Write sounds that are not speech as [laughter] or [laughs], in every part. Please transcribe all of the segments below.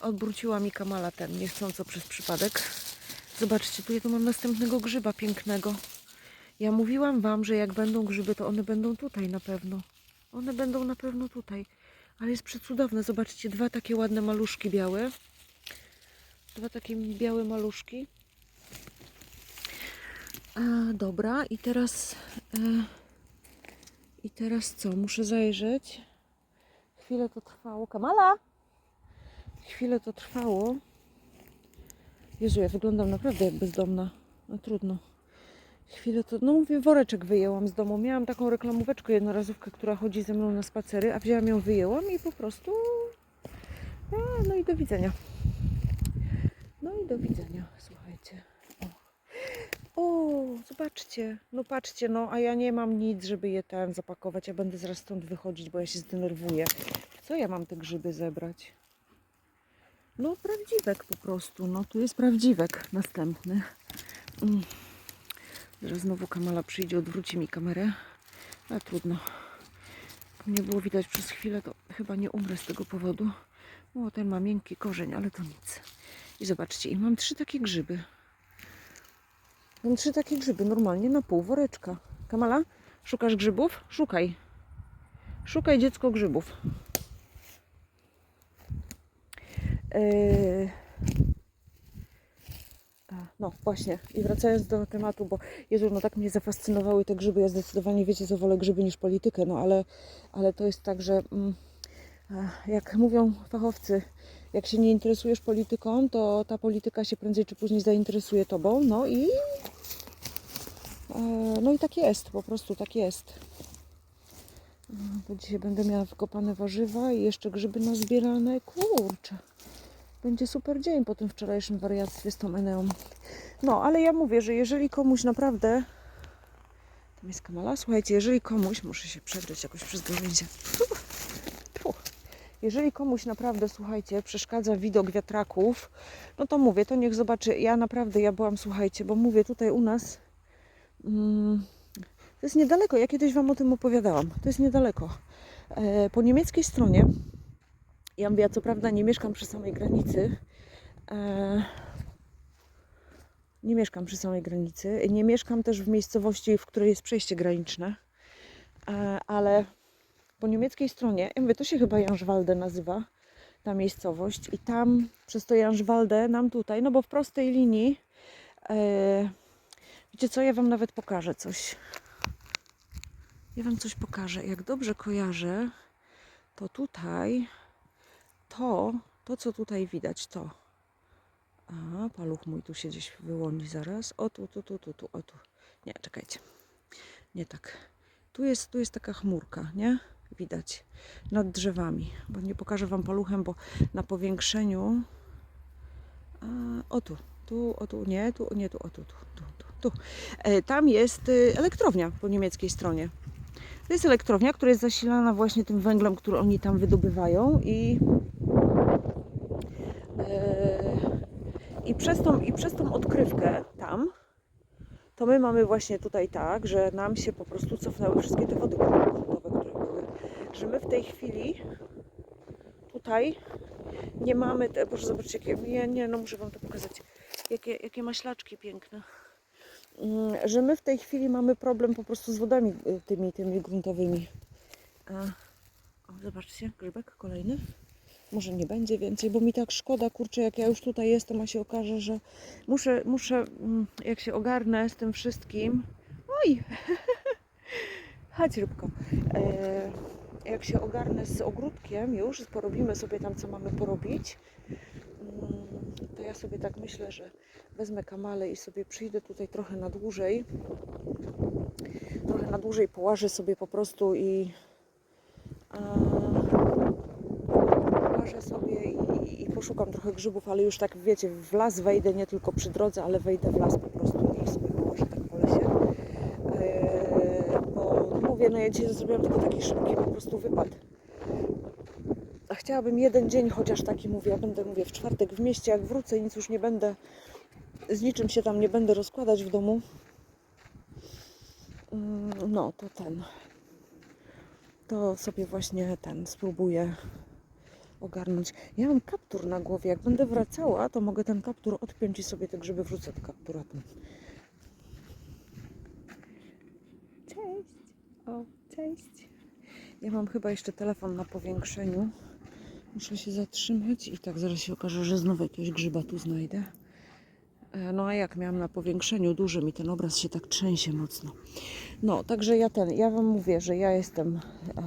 Odwróciła mi kamala ten, niechcąco przez przypadek. Zobaczcie, tu ja tu mam następnego grzyba pięknego. Ja mówiłam wam, że jak będą grzyby, to one będą tutaj na pewno. One będą na pewno tutaj. Ale jest przecudowne. Zobaczcie, dwa takie ładne maluszki białe. Dwa takie białe maluszki. A, dobra, i teraz... E, I teraz co? Muszę zajrzeć. Chwilę to trwało. Kamala! Chwilę to trwało. Jezu, ja wyglądam naprawdę jak bezdomna. No trudno. Chwilę to, no mówię, woreczek wyjęłam z domu. Miałam taką reklamóweczkę jednorazówkę, która chodzi ze mną na spacery, a wzięłam ją, wyjęłam i po prostu... A, no i do widzenia. No i do widzenia, słuchajcie. O. o, zobaczcie. No patrzcie, no a ja nie mam nic, żeby je tam zapakować. Ja będę zaraz stąd wychodzić, bo ja się zdenerwuję. Co ja mam te grzyby zebrać? No prawdziwek po prostu. No tu jest prawdziwek następny. Mm. Znowu Kamala przyjdzie, odwróci mi kamerę. A trudno. Nie było widać przez chwilę, to chyba nie umrę z tego powodu. O, ten ma miękki korzeń, ale to nic. I zobaczcie, i mam trzy takie grzyby. Mam trzy takie grzyby, normalnie na pół woreczka. Kamala, szukasz grzybów? Szukaj. Szukaj dziecko grzybów. Yy... A, No właśnie, i wracając do tematu, bo Jezu, no tak mnie zafascynowały te grzyby. Ja zdecydowanie wiecie, co wolę grzyby niż politykę, no ale, ale to jest tak, że mm, jak mówią fachowcy, jak się nie interesujesz polityką, to ta polityka się prędzej czy później zainteresuje tobą. No i e, no i tak jest, po prostu tak jest. To dzisiaj będę miała wykopane warzywa i jeszcze grzyby nazbierane. Kurczę. Będzie super dzień po tym wczorajszym wariactwie z tą Eneą. No, ale ja mówię, że jeżeli komuś naprawdę... Tam jest Kamala? Słuchajcie, jeżeli komuś... Muszę się przegrzeć jakoś przez gałęzie. Jeżeli komuś naprawdę, słuchajcie, przeszkadza widok wiatraków, no to mówię, to niech zobaczy. Ja naprawdę, ja byłam, słuchajcie, bo mówię tutaj u nas... Mm, to jest niedaleko, ja kiedyś Wam o tym opowiadałam. To jest niedaleko. E, po niemieckiej stronie ja mówię, ja co prawda nie mieszkam przy samej granicy. E, nie mieszkam przy samej granicy. Nie mieszkam też w miejscowości, w której jest przejście graniczne. E, ale po niemieckiej stronie, ja mówię, to się chyba Janszwalde nazywa, ta miejscowość. I tam przez to Janszwalde nam tutaj, no bo w prostej linii, e, wiecie co, ja Wam nawet pokażę coś. Ja Wam coś pokażę. Jak dobrze kojarzę, to tutaj to, to co tutaj widać, to. A, paluch mój tu się gdzieś wyłoni zaraz. O, tu, tu, tu, tu, tu, o tu. Nie, czekajcie. Nie tak. Tu jest, tu jest taka chmurka, nie? Widać. Nad drzewami. Bo nie pokażę Wam paluchem, bo na powiększeniu... A, o tu. Tu, o tu, nie, tu, nie, tu, o tu, tu, tu, tu. tu. E, tam jest y, elektrownia po niemieckiej stronie. To jest elektrownia, która jest zasilana właśnie tym węglem, który oni tam wydobywają i i przez, tą, I przez tą odkrywkę tam, to my mamy właśnie tutaj tak, że nam się po prostu cofnęły wszystkie te wody gruntowe, które były. Że my w tej chwili tutaj nie mamy, te, proszę zobaczcie, jakie, nie, nie, no muszę Wam to pokazać, jakie, jakie maślaczki piękne. Mm, Że my w tej chwili mamy problem po prostu z wodami y, tymi, tymi gruntowymi. A, o, zobaczcie, grzybek kolejny może nie będzie więcej, bo mi tak szkoda, kurczę, jak ja już tutaj jestem, a się okaże, że muszę, muszę, mm, jak się ogarnę z tym wszystkim. Oj! [laughs] Chodź, rybko. E, jak się ogarnę z ogródkiem już, porobimy sobie tam, co mamy porobić, mm, to ja sobie tak myślę, że wezmę kamalę i sobie przyjdę tutaj trochę na dłużej. Trochę na dłużej połażę sobie po prostu i. A, sobie i, i poszukam trochę grzybów, ale już tak wiecie, w las wejdę nie tylko przy drodze, ale wejdę w las po prostu i sobie położę tak po lesie. Eee, bo mówię, no ja dzisiaj zrobiłam tylko taki szybki po prostu wypad. A chciałabym jeden dzień chociaż taki mówię, ja będę mówię w czwartek w mieście, jak wrócę, nic już nie będę, z niczym się tam nie będę rozkładać w domu. Mm, No, to ten. To sobie właśnie ten spróbuję ogarnąć. Ja mam kaptur na głowie. Jak będę wracała, to mogę ten kaptur odpiąć i sobie te grzyby wrzucę do kaptura. Cześć. O, cześć. Ja mam chyba jeszcze telefon na powiększeniu. Muszę się zatrzymać i tak zaraz się okaże, że znowu jakiegoś grzyba tu znajdę. E, No a jak miałam na powiększeniu dużym i ten obraz się tak trzęsie mocno. No, także ja ten, ja wam mówię, że ja jestem e,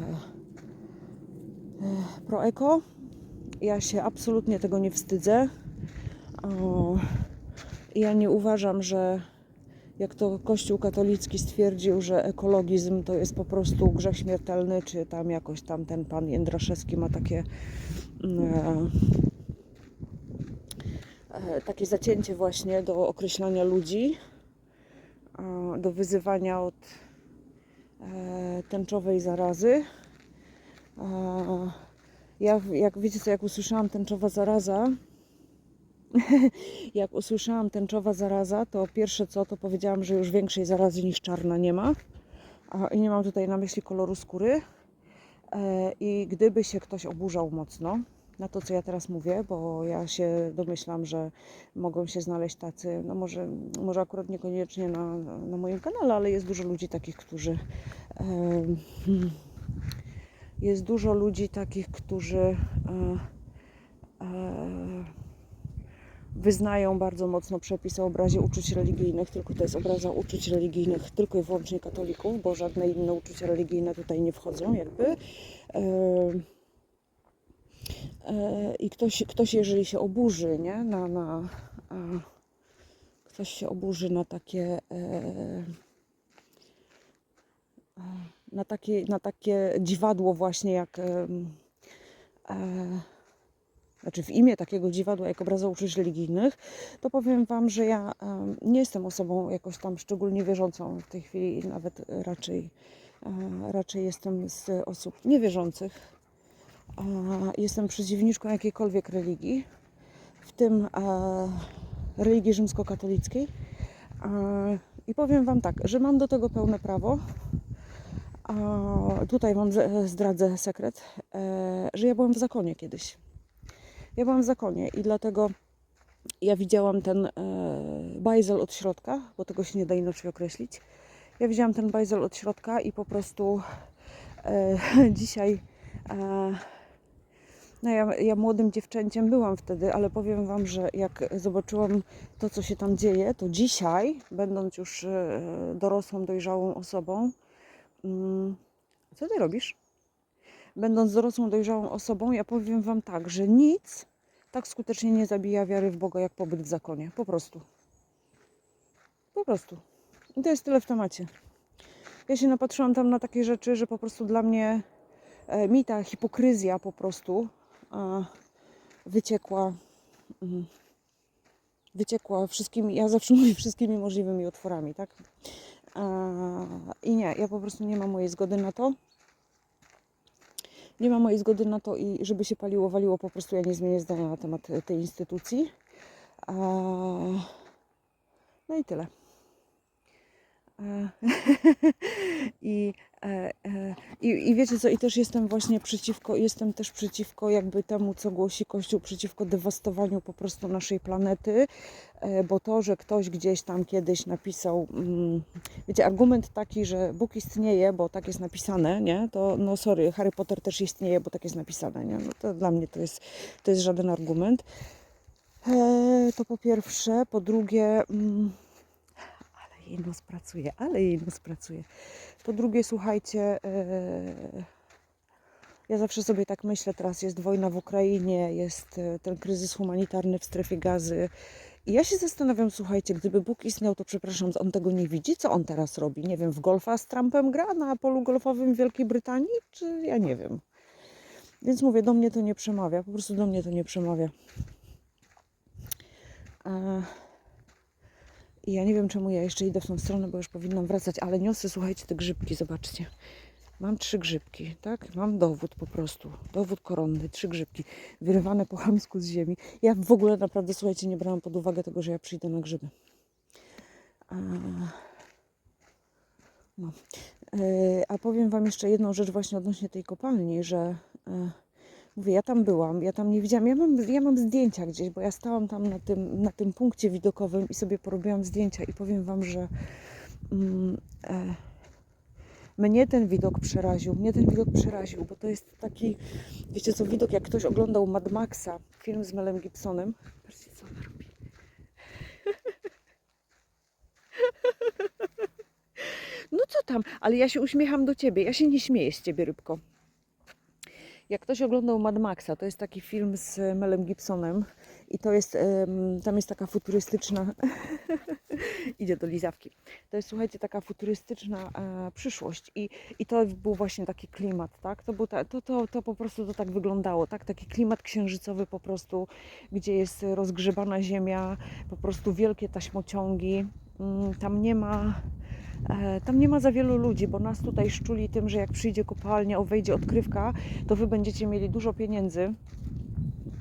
e, pro-eko. Ja się absolutnie tego nie wstydzę. O, ja nie uważam, że jak to Kościół katolicki stwierdził, że ekologizm to jest po prostu grzech śmiertelny, czy tam jakoś tam ten pan Jędraszewski ma takie mm, e, takie zacięcie właśnie do określania ludzi, e, do wyzywania od e, tęczowej zarazy. E, Ja, jak wiecie co, jak usłyszałam tęczowa zaraza, [laughs] jak usłyszałam tęczowa zaraza, to pierwsze co, to powiedziałam, że już większej zarazy niż czarna nie ma. A, I nie mam tutaj na myśli koloru skóry. E, I gdyby się ktoś oburzał mocno na to, co ja teraz mówię, bo ja się domyślam, że mogą się znaleźć tacy, no może, może akurat niekoniecznie na, na moim kanale, ale jest dużo ludzi takich, którzy. hmm, jest dużo ludzi takich, którzy e, e, wyznają bardzo mocno przepis o obrazie uczuć religijnych, tylko to jest obraza uczuć religijnych tylko i wyłącznie katolików, bo żadne inne uczucia religijne tutaj nie wchodzą jakby. E, I ktoś, ktoś jeżeli się oburzy, nie, na, na ktoś się oburzy na takie na takie, na takie dziwadło właśnie jak em, e, znaczy w imię takiego dziwadła jak obraza uczuć religijnych, to powiem Wam, że ja nie jestem osobą jakoś tam szczególnie wierzącą w tej chwili, nawet raczej, e, raczej jestem z osób niewierzących. E, Jestem przeciwniczką jakiejkolwiek religii, w tym e, religii rzymskokatolickiej. E, I powiem Wam tak, że mam do tego pełne prawo. A tutaj Wam zdradzę sekret, e, że ja byłam w zakonie kiedyś. Ja byłam w zakonie i dlatego ja widziałam ten e, bajzel od środka, bo tego się nie da inaczej określić. Ja widziałam ten bajzel od środka i po prostu e, [laughs] dzisiaj no ja, ja młodym dziewczęciem byłam wtedy, ale powiem Wam, że jak zobaczyłam to, co się tam dzieje, to dzisiaj, będąc już dorosłą, dojrzałą osobą, co Ty robisz? Będąc dorosłą, dojrzałą osobą, ja powiem Wam tak, że nic tak skutecznie nie zabija wiary w Boga, jak pobyt w zakonie. Po prostu. Po prostu. I to jest tyle w temacie. Ja się napatrzyłam tam na takie rzeczy, że po prostu dla mnie e, mi ta hipokryzja po prostu e, wyciekła. mm, wyciekła wszystkimi, ja zawsze [laughs] mówię wszystkimi możliwymi otworami, tak? I nie, ja po prostu nie mam mojej zgody na to. Nie ma mojej zgody na to i żeby się paliło, waliło, po prostu ja nie zmienię zdania na temat e, tej instytucji. No i tyle. [laughs] I, i, I wiecie co, i też jestem właśnie przeciwko, jestem też przeciwko jakby temu, co głosi Kościół, przeciwko dewastowaniu po prostu naszej planety, e, bo to, że ktoś gdzieś tam kiedyś napisał, mm, wiecie, argument taki, że Bóg istnieje, bo tak jest napisane, nie, to no sorry, Harry Potter też istnieje, bo tak jest napisane, nie, no to dla mnie to jest, to jest żaden argument. E, to po pierwsze, po drugie, mm, jej nos pracuje, ale jej nos pracuje. Po drugie, słuchajcie, e, ja zawsze sobie tak myślę, teraz jest wojna w Ukrainie, jest e, ten kryzys humanitarny w strefie gazy. I ja się zastanawiam, słuchajcie, gdyby Bóg istniał, to przepraszam, on tego nie widzi? Co on teraz robi? Nie wiem, w golfa z Trumpem gra na polu golfowym w Wielkiej Brytanii? Czy ja nie wiem. Więc mówię, do mnie to nie przemawia, po prostu do mnie to nie przemawia. E, I ja nie wiem, czemu ja jeszcze idę w tą stronę, bo już powinnam wracać, ale niosę, słuchajcie, te grzybki, zobaczcie. Mam trzy grzybki, tak? Mam dowód po prostu. Dowód koronny, trzy grzybki. Wyrywane po chamsku z ziemi. Ja w ogóle naprawdę, słuchajcie, nie brałam pod uwagę tego, że ja przyjdę na grzyby. A, no. E, A powiem Wam jeszcze jedną rzecz właśnie odnośnie tej kopalni, że e, Mówię, ja tam byłam, ja tam nie widziałam. Ja mam, ja mam zdjęcia gdzieś, bo ja stałam tam na tym, na tym punkcie widokowym i sobie porobiłam zdjęcia i powiem Wam, że mm, e, mnie ten widok przeraził. Mnie ten widok przeraził, bo to jest taki, wiecie co, widok jak ktoś oglądał Mad Maxa, film z Melem Gibsonem. Patrzcie, co ona robi. [laughs] No co tam, ale ja się uśmiecham do ciebie, ja się nie śmieję z ciebie, rybko. Jak ktoś oglądał Mad Maxa, to jest taki film z Melem Gibsonem i to jest, tam jest taka futurystyczna, [laughs] idzie do lizawki, to jest słuchajcie taka futurystyczna e, przyszłość i, i to był właśnie taki klimat, tak, to, był ta, to, to, to po prostu to tak wyglądało, tak, taki klimat księżycowy po prostu, gdzie jest rozgrzebana ziemia, po prostu wielkie taśmociągi, Mm, tam nie ma E, Tam nie ma za wielu ludzi, bo nas tutaj szczuli tym, że jak przyjdzie kopalnia, wejdzie odkrywka, to wy będziecie mieli dużo pieniędzy.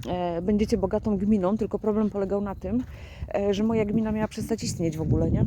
E, Będziecie bogatą gminą, tylko problem polegał na tym, e, że moja gmina miała przestać istnieć w ogóle, nie?